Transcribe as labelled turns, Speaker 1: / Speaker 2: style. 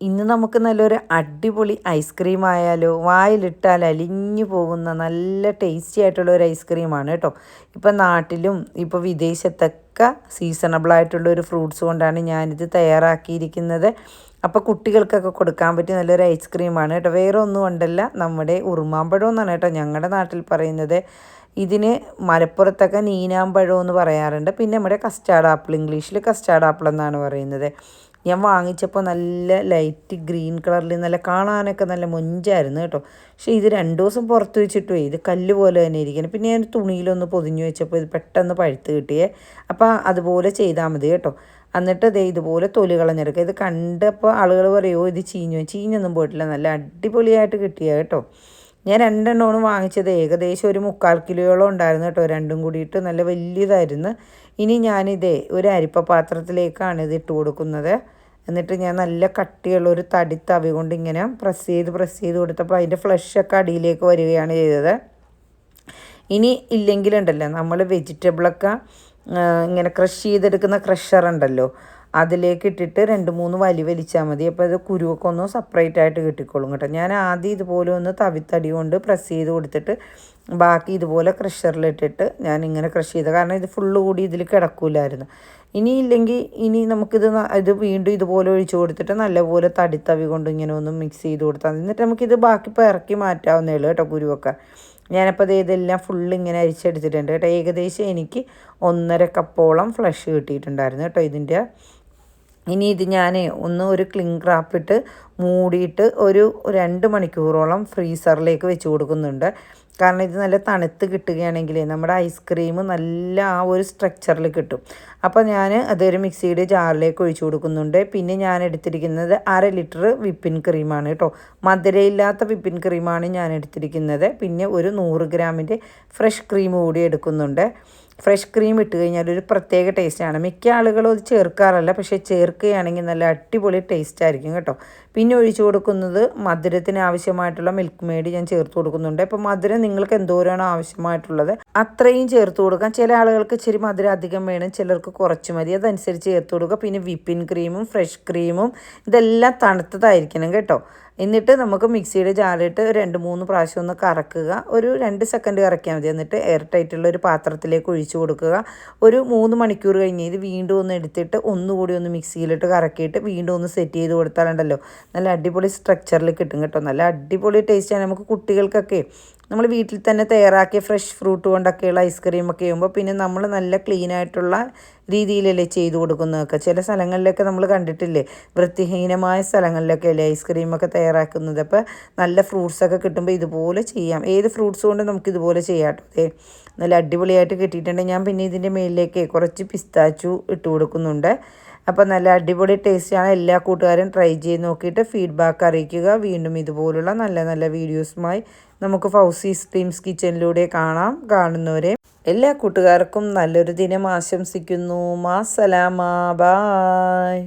Speaker 1: ഇന്ന് നമുക്ക് നല്ലൊരു അടിപൊളി ഐസ്ക്രീം ആയാലോ വായിലിട്ടാൽ അലിഞ്ഞു പോകുന്ന നല്ല ടേസ്റ്റി ആയിട്ടുള്ള ഒരു ഐസ്ക്രീമാണ് കേട്ടോ. ഇപ്പം നാട്ടിലും ഇപ്പോൾ വിദേശത്തൊക്കെ സീസണബിളായിട്ടുള്ള ഒരു ഫ്രൂട്ട്സ് കൊണ്ടാണ് ഞാനിത് തയ്യാറാക്കിയിരിക്കുന്നത്. അപ്പോൾ കുട്ടികൾക്കൊക്കെ കൊടുക്കാൻ പറ്റിയ നല്ലൊരു ഐസ്ക്രീമാണ് കേട്ടോ. വേറെ ഒന്നും ഉണ്ടല്ല നമ്മുടെ ഉറുമാമ്പഴം എന്നാണ് കേട്ടോ ഞങ്ങളുടെ നാട്ടിൽ പറയുന്നത്. ഇതിന് മലപ്പുറത്തൊക്കെ നീനാമ്പഴം എന്ന് പറയാറുണ്ട്. പിന്നെ നമ്മുടെ കസ്റ്റാർഡ് ആപ്പിൾ ഇംഗ്ലീഷിൽ കസ്റ്റാർഡ് ആപ്പിൾ എന്നാണ് പറയുന്നത്. ഞാൻ വാങ്ങിച്ചപ്പോൾ നല്ല ലൈറ്റ് ഗ്രീൻ കളറിൽ നല്ല കാണാനൊക്കെ നല്ല മൊഞ്ചായിരുന്നു കേട്ടോ. പക്ഷേ ഇത് രണ്ട് ദിവസം പുറത്ത് വെച്ചിട്ടേ ഇത് കല്ല് പോലെ തന്നെ ഇരിക്കണം പിന്നെ ഞാൻ തുണിയിലൊന്ന് പൊതിഞ്ഞു വെച്ചപ്പോൾ ഇത് പെട്ടെന്ന് പഴുത്ത് കിട്ടിയേ. അപ്പോൾ അതുപോലെ ചെയ്താൽ മതി കേട്ടോ. എന്നിട്ട് ദേ ഇതുപോലെ തൊലി കളഞ്ഞെടുക്കുക. ഇത് കണ്ടപ്പോൾ ആളുകൾ പറയുമോ ഇത് ചീഞ്ഞു? ചീഞ്ഞൊന്നും പോയിട്ടില്ല. നല്ല അടിപൊളിയായിട്ട് കിട്ടിയ കേട്ടോ. ഞാൻ രണ്ടെണ്ണമാണ് വാങ്ങിച്ചത്. ഏകദേശം ഒരു മുക്കാൽ കിലോയോളം ഉണ്ടായിരുന്നു കേട്ടോ. രണ്ടും കൂടിയിട്ട് നല്ല വലിയതായിരുന്നു. ഇനി ഞാനിതേ ഒരു അരിപ്പ പാത്രത്തിലേക്കാണ് ഇത് ഇട്ട് കൊടുക്കുന്നത്. എന്നിട്ട് ഞാൻ നല്ല കട്ടിയുള്ള ഒരു തടി തവി കൊണ്ട് ഇങ്ങനെ പ്രസ് ചെയ്ത് പ്രസ് ചെയ്ത് കൊടുത്തപ്പോൾ അതിന്റെ ഫ്ലഷൊക്കെ അടിയിലേക്ക് വരികയാണ് ചെയ്തത്. ഇനി ഇല്ലെങ്കിലുണ്ടല്ലോ നമ്മൾ വെജിറ്റബിളൊക്കെ ഇങ്ങനെ ക്രഷ് ചെയ്തെടുക്കുന്ന ക്രഷർ ഉണ്ടല്ലോ അതിലേക്ക് ഇട്ടിട്ട് രണ്ട് മൂന്ന് വലി വലിച്ചാൽ മതി. അപ്പോൾ അത് കുരുവൊക്കെ ഒന്ന് സെപ്പറേറ്റ് ആയിട്ട് കിട്ടിക്കോളും കേട്ടോ. ഞാൻ ആദ്യം ഇതുപോലെ ഒന്ന് തവിത്തടി കൊണ്ട് പ്രസ് ചെയ്ത് കൊടുത്തിട്ട് ബാക്കി ഇതുപോലെ ക്രഷറിലിട്ടിട്ട് ഞാൻ ഇങ്ങനെ ക്രഷ് ചെയ്ത. കാരണം ഇത് ഫുള്ള് കൂടി ഇതിൽ കിടക്കൂലായിരുന്നു. ഇനി ഇല്ലെങ്കിൽ ഇനി നമുക്കിത് ഇത് വീണ്ടും ഇതുപോലെ ഒഴിച്ചു കൊടുത്തിട്ട് നല്ലപോലെ തടിത്തവി കൊണ്ട് ഇങ്ങനെ ഒന്ന് മിക്സ് ചെയ്ത് കൊടുത്താൽ എന്നിട്ട് നമുക്കിത് ബാക്കി ഇപ്പോൾ ഇറക്കി മാറ്റാവുന്നേ ഉള്ളൂ കേട്ടോ കുരുവൊക്കെ. ഞാനപ്പോൾ ഇതെല്ലാം ഫുള്ള് ഇങ്ങനെ അരിച്ചെടുത്തിട്ടുണ്ട് കേട്ടോ. ഏകദേശം എനിക്ക് ഒന്നര കപ്പോളം ഫ്ലഷ് കിട്ടിയിട്ടുണ്ടായിരുന്നു കേട്ടോ ഇതിന്റെ ഇനി ഇത് ഞാൻ ഒന്ന് ഒരു ക്ലിങ് ഇട്ട് മൂടിയിട്ട് ഒരു രണ്ട് മണിക്കൂറോളം ഫ്രീസറിലേക്ക് വെച്ച് കൊടുക്കുന്നുണ്ട്. കാരണം ഇത് നല്ല തണുത്ത് കിട്ടുകയാണെങ്കിൽ നമ്മുടെ ഐസ്ക്രീം നല്ല ആ ഒരു സ്ട്രക്ചറിൽ കിട്ടും. അപ്പോൾ ഞാൻ അതൊരു മിക്സിയുടെ ജാറിലേക്ക് ഒഴിച്ചു കൊടുക്കുന്നുണ്ട്. പിന്നെ ഞാൻ എടുത്തിരിക്കുന്നത് അര ലിറ്റർ വിപ്പിൻ ക്രീമാണ് കേട്ടോ. മധുരയില്ലാത്ത വിപ്പിൻ ക്രീമാണ് ഞാൻ എടുത്തിരിക്കുന്നത്. പിന്നെ ഒരു നൂറ് ഗ്രാമിന്റെ ഫ്രഷ് ക്രീം കൂടി എടുക്കുന്നുണ്ട്. ഫ്രഷ് ക്രീം ഇട്ട് കഴിഞ്ഞാൽ ഒരു പ്രത്യേക ടേസ്റ്റാണ് മിക്ക ആളുകളും അത് ചേർക്കാറല്ല പക്ഷേ ചേർക്കുകയാണെങ്കിൽ നല്ല അടിപൊളി ടേസ്റ്റ് ആയിരിക്കും കേട്ടോ. പിന്നെ ഒഴിച്ചു കൊടുക്കുന്നത് മധുരത്തിന് ആവശ്യമായിട്ടുള്ള മിൽക്ക് മെയ്ഡ് ഞാൻ ചേർത്ത് കൊടുക്കുന്നുണ്ട്. അപ്പോൾ മധുരം നിങ്ങൾക്ക് എന്തോരാണ് ആവശ്യമായിട്ടുള്ളത്? അത്രയും ചേർത്ത് കൊടുക്കാം. ചില ആളുകൾക്ക് ഇച്ചിരി മധുരം അധികം വേണം ചിലർക്ക് കുറച്ച് മതി. അതനുസരിച്ച് ചേർത്ത് കൊടുക്കുക. പിന്നെ വിപ്പിൻ ക്രീമും ഫ്രഷ് ക്രീമും ഇതെല്ലാം തണുത്തതായിരിക്കണം കേട്ടോ. എന്നിട്ട് നമുക്ക് മിക്സിയുടെ ജാറിട്ട് രണ്ട് മൂന്ന് പ്രാവശ്യം ഒന്ന് കറക്കുക. ഒരു രണ്ട് സെക്കൻഡ് കറക്കിയാൽ മതി. എന്നിട്ട് എയർ ടൈറ്റുള്ള ഒരു പാത്രത്തിലേക്ക് ഒഴിച്ചു കൊടുക്കുക. ഒരു മൂന്ന് മണിക്കൂർ കഴിഞ്ഞ് ഇത് വീണ്ടും ഒന്ന് എടുത്തിട്ട് ഒന്നുകൂടി ഒന്ന് മിക്സിയിലിട്ട് കറക്കിയിട്ട് വീണ്ടും ഒന്ന് സെറ്റ് ചെയ്ത് കൊടുത്താലുണ്ടല്ലോ. നല്ല അടിപൊളി സ്ട്രക്ചറിൽ കിട്ടും കേട്ടോ. നല്ല അടിപൊളി ടേസ്റ്റാണ് നമുക്ക് കുട്ടികൾക്കൊക്കെ നമ്മൾ വീട്ടിൽ തന്നെ തയ്യാറാക്കിയ ഫ്രഷ് ഫ്രൂട്ട് കൊണ്ടൊക്കെയുള്ള ഐസ്ക്രീമൊക്കെ ചെയ്യുമ്പോൾ പിന്നെ നമ്മൾ നല്ല ക്ലീൻ ആയിട്ടുള്ള രീതിയിലല്ലേ ചെയ്തു കൊടുക്കുന്നതൊക്കെ. ചില സ്ഥലങ്ങളിലൊക്കെ നമ്മൾ കണ്ടിട്ടില്ലേ? വൃത്തിഹീനമായ സ്ഥലങ്ങളിലൊക്കെ അല്ലേ ഐസ്ക്രീമൊക്കെ തയ്യാറാക്കുന്നത്. അപ്പോൾ നല്ല ഫ്രൂട്ട്സൊക്കെ കിട്ടുമ്പോൾ ഇതുപോലെ ചെയ്യാം. ഏത് ഫ്രൂട്ട്സ് കൊണ്ട് നമുക്ക് ഇതുപോലെ ചെയ്യാം കേട്ടോ. നല്ല അടിപൊളിയായിട്ട് കിട്ടിയിട്ടുണ്ടെങ്കിൽ ഞാൻ പിന്നെ ഇതിന്റെ മേലിലേക്ക് കുറച്ച് പിസ്താച്ചു ഇട്ട് കൊടുക്കുന്നുണ്ട്. അപ്പോൾ നല്ല അടിപൊളി ടേസ്റ്റാണ് എല്ലാ കൂട്ടുകാരും ട്രൈ ചെയ്ത് നോക്കിയിട്ട് ഫീഡ്ബാക്ക് അറിയിക്കുക. വീണ്ടും ഇതുപോലുള്ള നല്ല നല്ല വീഡിയോസുമായി നമുക്ക് ഫൗസി സ്ട്രീംസ് കിച്ചണിലൂടെ കാണാം. കാണുന്നവരെ എല്ലാ കൂട്ടുകാർക്കും നല്ലൊരു ദിനം ആശംസിക്കുന്നു. മാ സലാമ ബായ്